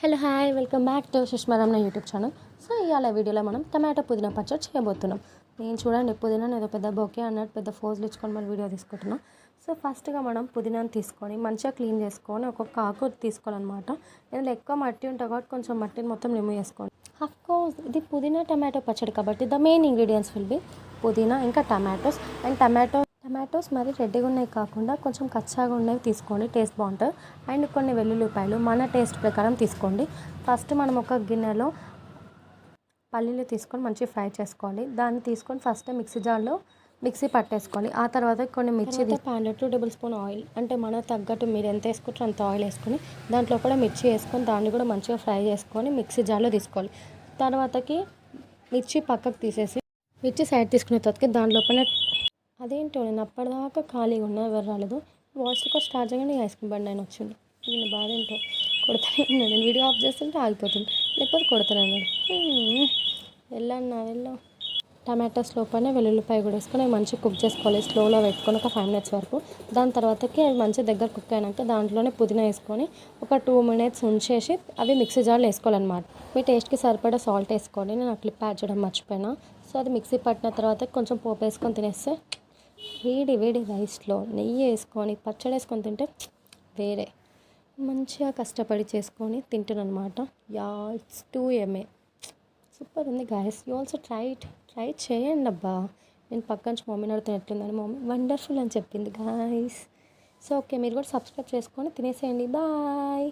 Hello hi welcome back to నా YouTube channel. So ఇవాళ వీడియోలో మనం టమాటో పుదీనా పచ్చడి చేయబోతున్నాం. నేను చూడండి పుదీనా ఏదో పెద్ద బొకే అన్నట్టు పెద్ద ఫోజులు ఇచ్చుకొని మనం వీడియో తీసుకుంటున్నాం. సో ఫస్ట్గా మనం పుదీనాను తీసుకొని మంచిగా క్లీన్ చేసుకొని ఒక్కొక్క ఆకు తీసుకోవాలన్నమాట. ఇందులో ఎక్కువ మట్టి ఉంటే కాబట్టి కొంచెం మట్టిని మొత్తం రిమూవ్ చేసుకోండి అఫ్ కోర్స్ ఇది పుదీనా టమాటో పచ్చడి కాబట్టి the main ingredients will be పుదీనా ఇంకా టమాటోస్ అండ్ టమాటో టమాటోస్ మరి రెడ్డిగా ఉన్నాయి కాకుండా కొంచెం కచ్చాగా ఉన్నవి తీసుకోండి టేస్ట్ బాగుంటుంది. అండ్ కొన్ని వెల్లుల్లిపాయలు మన టేస్ట్ ప్రకారం తీసుకోండి. ఫస్ట్ మనం ఒక గిన్నెలో పల్లీలు తీసుకొని మంచిగా ఫ్రై చేసుకోవాలి. దాన్ని తీసుకొని ఫస్ట్ మిక్సీ జార్లో మిక్సీ పట్టేసుకోవాలి. ఆ తర్వాత కొన్ని మిర్చి ప్యాన్లో టూ టేబుల్ స్పూన్ ఆయిల్ అంటే మన తగ్గట్టు మీరు ఎంత వేసుకుంటారో అంత ఆయిల్ వేసుకొని దాంట్లో కూడా మిర్చి వేసుకొని దాన్ని కూడా మంచిగా ఫ్రై చేసుకొని మిక్సీ జార్లో తీసుకోవాలి. తర్వాతకి మిర్చి పక్కకు తీసేసి మిర్చి సైడ్ తీసుకునే తర్వాత లోపల అదేంటో నేను అప్పటిదాకా ఖాళీగా ఉన్నా ఎవరు రాలేదు. వాయిస్ రికార్డ్ స్టార్ట్ చేయగానే ఐస్ క్రీమ్ బండి ఆయన వచ్చిండు. నేను బాధ ఏంటో? కొడతానే ఉన్నాడు. నేను వీడియో ఆఫ్ చేస్తుంటే ఆగిపోతుంది. లేకపోతే కొడతానే ఉన్నాడు. వెళ్ళన్నా వెళ్ళా. టమాటాస్ లోపలనే వెల్లుల్లిపాయ కూడా వేసుకొని అవి మంచిగా కుక్ చేసుకోవాలి. స్లోలో పెట్టుకొని ఒక ఫైవ్ మినిట్స్ వరకు. దాని తర్వాతకి అవి మంచిగా దగ్గర కుక్ అయినాక దాంట్లోనే పుదీనా వేసుకొని ఒక టూ మినిట్స్ ఉంచేసి అవి మిక్సీ జార్లో వేసుకోవాలన్నమాట. మీ టేస్ట్కి సరిపడా సాల్ట్ వేసుకోండి. నేను ఆ క్లిప్ యాడ్ చేయడం మర్చిపోయినా. సో అది మిక్సీ పట్టిన తర్వాత కొంచెం పోపు వేసుకొని తినేస్తే వేడి వేడి రైస్లో నెయ్యి వేసుకొని పచ్చడి వేసుకొని తింటే వేరే. మంచిగా కష్టపడి చేసుకొని తింటానమాట yeah it's too yummy super ఉంది guys you also try it try చేయండి అబ్బా. నేను పక్క నుంచి మమ్మీని అడుగుతున్న ఎట్లుందని మమ్మీ వండర్ఫుల్ అని చెప్పింది గాయస్ సో ఓకే మీరు కూడా సబ్స్క్రైబ్ చేసుకొని తినేసేయండి. బాయ్